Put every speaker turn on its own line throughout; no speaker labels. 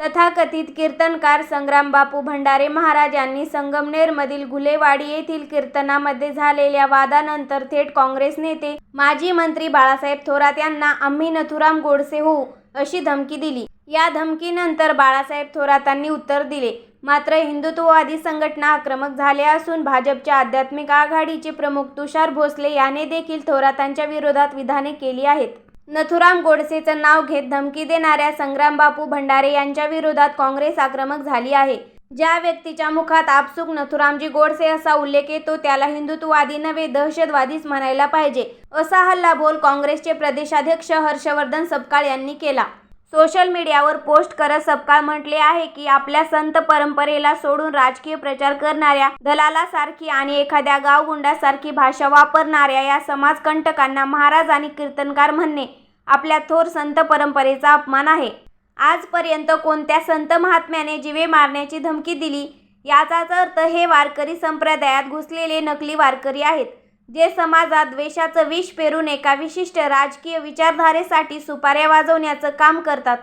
तथाकथित कीर्तनकार संग्रामबापू भंडारे महाराज यांनी संगमनेरमधील घुलेवाडी येथील कीर्तनामध्ये झालेल्या वादानंतर थेट काँग्रेस नेते माजी मंत्री बाळासाहेब थोरात यांना आम्ही नथुराम गोडसे होऊ अशी धमकी दिली. या धमकीनंतर बाळासाहेब थोरातांनी उत्तर दिले. मात्र हिंदुत्ववादी संघटना आक्रमक झाल्या असून भाजपच्या आध्यात्मिक आघाडीचे प्रमुख तुषार भोसले याने देखील थोरातांच्या विरोधात विधाने केली आहेत. नथुराम गोडसेचं नाव घेत धमकी देणाऱ्या संग्रामबापू भंडारे यांच्या विरोधात काँग्रेस आक्रमक झाली आहे. ज्या व्यक्तीच्या मुखात आपसुक नथुरामजी गोडसे असा उल्लेख येतो त्याला हिंदुत्ववादी नव्हे दहशतवादीच म्हणायला पाहिजे असा हल्लाबोल काँग्रेसचे प्रदेशाध्यक्ष हर्षवर्धन सपकाळ यांनी केला. सोशल मीडियावर पोस्ट करत सपकाळ म्हटले आहे की आपल्या संत परंपरेला सोडून राजकीय प्रचार करणाऱ्या दलालासारखी आणि एखाद्या गावगुंडासारखी भाषा वापरणाऱ्या या समाजकंटकांना महाराज आणि कीर्तनकार म्हणणे आपल्या थोर संत परंपरेचा अपमान आहे. आजपर्यंत कोणत्या संत महात्म्याने जिवे मारण्याची धमकी दिली? याचाच अर्थ हे वारकरी संप्रदायात घुसलेले नकली वारकरी आहेत. जे समाजात द्वेषाचं विष पेरून एका विशिष्ट राजकीय विचारधारेसाठी सुपाऱ्या वाजवण्याचं काम करतात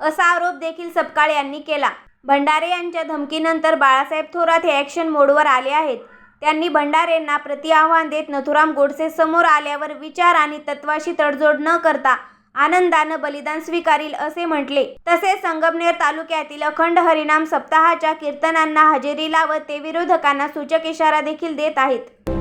असा आरोप देखील सपकाळ यांनी केला. भंडारे यांच्या धमकीनंतर बाळासाहेब थोरात हे ॲक्शन मोडवर आले आहेत. त्यांनी भंडारेंना प्रतिआव्हान देत नथुराम गोडसे समोर आल्यावर विचार आणि तत्वाशी तडजोड न करता आनंदानं बलिदान स्वीकारील असे म्हटले. तसेच संगमनेर तालुक्यातील अखंड हरिनाम सप्ताहाच्या कीर्तनांना हजेरी लावत ते विरोधकांना सूचक इशारा देखील देत आहेत.